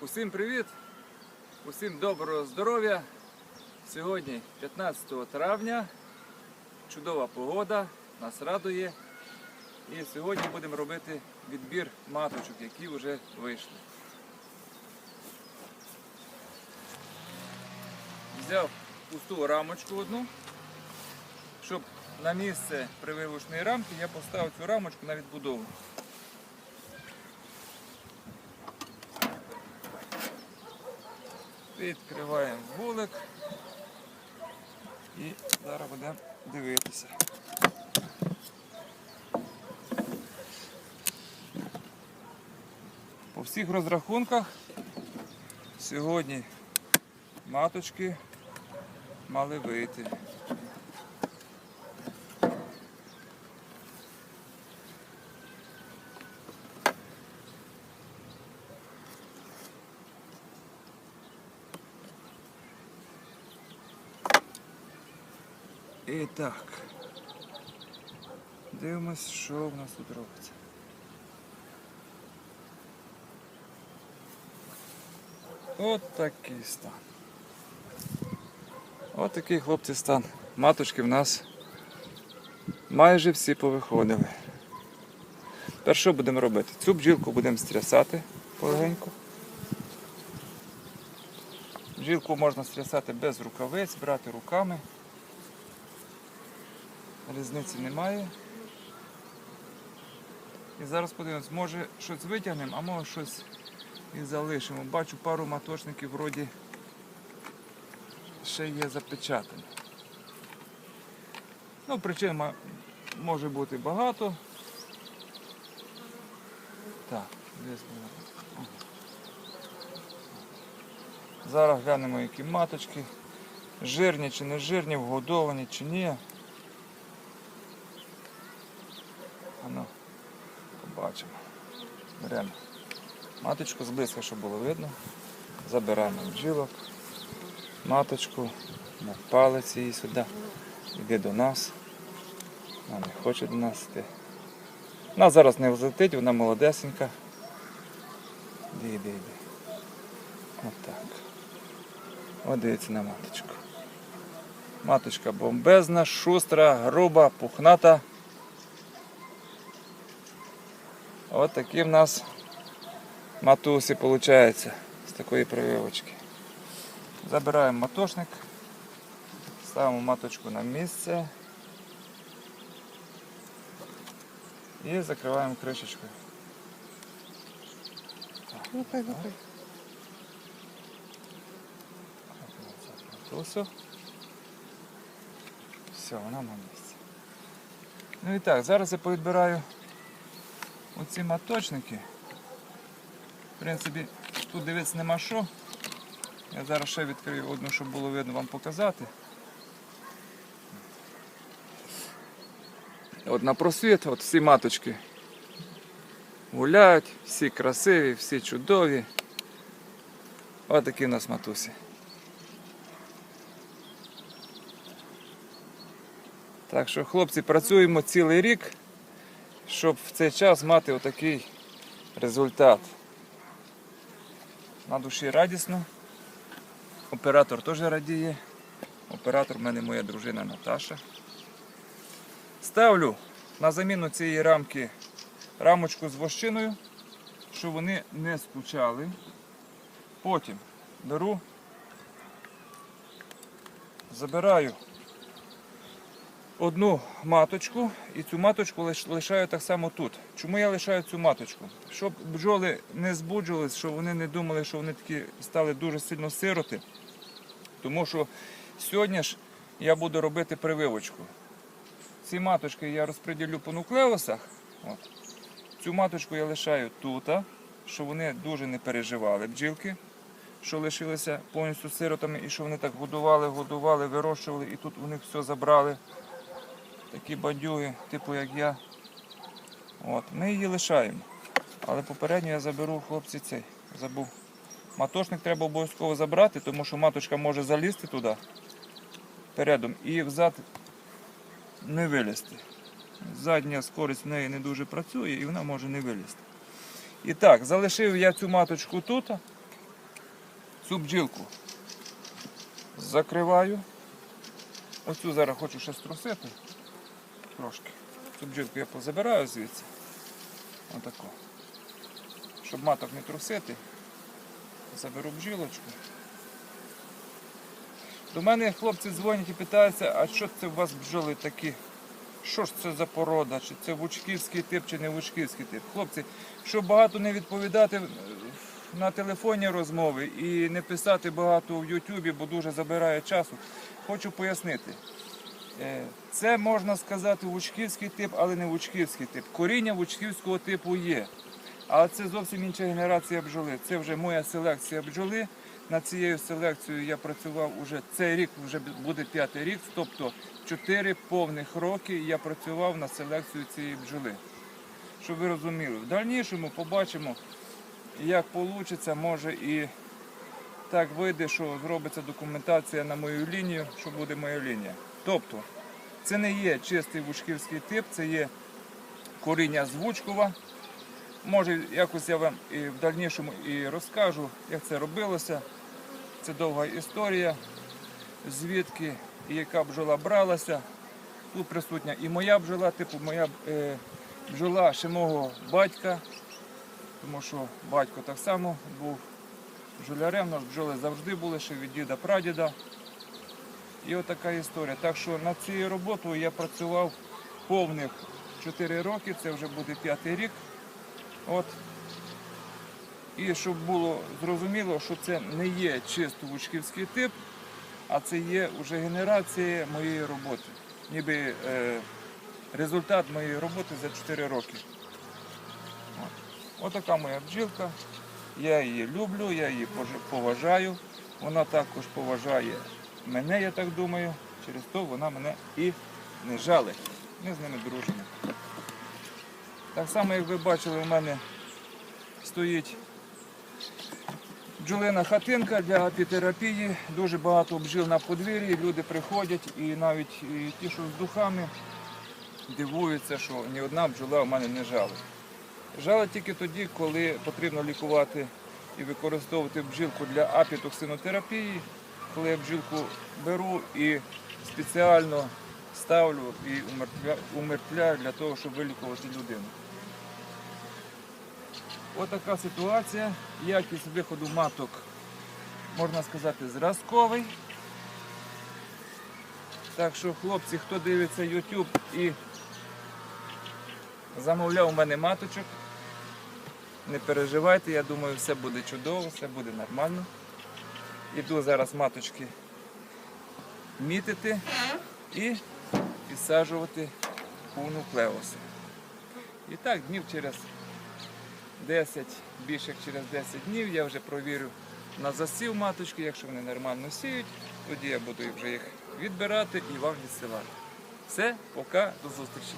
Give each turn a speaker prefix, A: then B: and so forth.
A: Усім привіт! Усім доброго здоров'я! Сьогодні 15 травня. Чудова погода, нас радує. І сьогодні будемо робити відбір маточок, які вже вийшли. Взяв пусту рамочку одну, щоб на місце прививочної рамки я поставив цю рамочку на відбудову. Відкриваємо вулик і зараз будемо дивитися. По всіх розрахунках сьогодні маточки мали вийти. І так. Дивимось, що в нас тут робиться. От такий стан. От такий хлопці стан. Маточки в нас майже всі повиходили. Тепер що будемо робити? Цю бджілку будемо стрясати полегенько. Бджілку можна стрясати без рукавиць, брати руками. Різниці немає. І зараз подивимось, може щось витягнемо, а може щось і залишимо. Бачу пару маточників вроді ще є запечатані. Ну, причин може бути багато. Так, десь Зараз глянемо, які маточки. Жирні чи не жирні, вгодовані чи ні. Побачимо. Беремо маточку зблизька, щоб було видно. Забираємо бджілок, маточку, на палець її сюди. Іди до нас. Вона не хоче до нас йти. Вона зараз не взлетить, вона молодесенька. Іди, іди, іди. Отак. От дивіться на маточку. Маточка бомбезна, шустра, груба, пухната. От такі в нас матусі виходить з такої прививочки. Забираємо матошник, ставимо маточку на місце і закриваємо кришечкою.
B: Лупай, лупай.
A: Матусю. Все, вона на місці. Ну і так, зараз я повідбираю оці маточники. В принципі, тут дивитися нема що. Я зараз ще відкрию одну, щоб було видно вам показати. От на просвіт, от всі маточки гуляють, всі красиві, всі чудові. Ось такі у нас матусі. Так що, хлопці, працюємо цілий рік, щоб в цей час мати отакий результат. На душі радісно. Оператор теж радіє. Оператор в мене моя дружина Наташа. Ставлю на заміну цієї рамки рамочку з вощиною, щоб вони не скучали. Потім беру, забираю одну маточку і цю маточку лишаю так само тут. Чому я лишаю цю маточку? Щоб бджоли не збуджувались, щоб вони не думали, що вони такі стали дуже сильно сироти. Тому що сьогодні ж я буду робити прививочку. Ці маточки я розподілю по нуклеусах. От. Цю маточку я лишаю тут, щоб вони дуже не переживали бджілки, що лишилися повністю сиротами і що вони так годували, годували, вирощували і тут у них все забрали. Такі бандюги, типу як я. От. Ми її лишаємо. Але попередньо я заберу хлопці цей. Забув. Матошник треба обов'язково забрати, тому що маточка може залізти туди передом і взад не вилізти. Задня скорість в неї не дуже працює і вона може не вилізти. І так, залишив я цю маточку тут. цю бджілку закриваю. Оцю зараз хочу ще струсити трошки. Цю бджілку я позабираю звідси. Отако. Щоб маток не трусити, заберу бджілочку. До мене хлопці дзвонять і питаються, а що це у вас бджоли такі? Що ж це за порода? Чи це вучківський тип, чи не вучківський тип? Хлопці, щоб багато не відповідати е, на телефонні розмови і не писати багато в Ютубі, бо дуже забирає часу, хочу пояснити. Е, Це можна сказати вучківський тип, але не вучківський тип. Коріння вучківського типу є. Але це зовсім інша генерація бджоли. Це вже моя селекція бджоли. Над цією селекцією я працював уже цей рік, вже буде п'ятий рік, тобто чотири повних роки я працював на селекцію цієї бджоли. Щоб ви розуміли, в дальнішому побачимо, як вийде, може і так вийде, що зробиться документація на мою лінію, що буде моя лінія. Тобто, це не є чистий вучківський тип, це є коріння з Вучкова. Може, якось я вам і в дальнішому і розкажу, як це робилося. Це довга історія, звідки і яка бджола бралася. Тут присутня і моя бджола, типу моя е, бджола ще мого батька, тому що батько так само був бджолярем, у нас бджоли завжди були ще від діда прадіда. І отака історія. Так що над цією роботою я працював повних 4 роки, це вже буде п'ятий рік. От. І щоб було зрозуміло, що це не є чисто вучківський тип, а це є вже генерація моєї роботи. Ніби е, результат моєї роботи за 4 роки. От. Отака моя бджілка. Я її люблю, я її поважаю. Вона також поважає мене, я так думаю. Через то вона мене і не жалить. Ми з ними дружимо. Так само, як ви бачили, у мене стоїть бджолина хатинка для апітерапії. Дуже багато бджіл на подвір'ї, люди приходять і навіть і ті, що з духами, дивуються, що ні одна бджола у мене не жалить. Жалить тільки тоді, коли потрібно лікувати і використовувати бджілку для апітоксинотерапії, коли я бджілку беру і спеціально ставлю і умертвляю для того, щоб вилікувати людину. Отака ситуація. Якість виходу маток, можна сказати, зразковий. Так що, хлопці, хто дивиться YouTube і замовляв у мене маточок, не переживайте, я думаю, все буде чудово, все буде нормально. Іду зараз маточки мітити і підсаджувати у нуклеуси. І так, днів через 10, більше як через 10 днів я вже провірю на засів маточки, якщо вони нормально сіють, тоді я буду вже їх відбирати і вам відсилати. Все, пока, до зустрічі.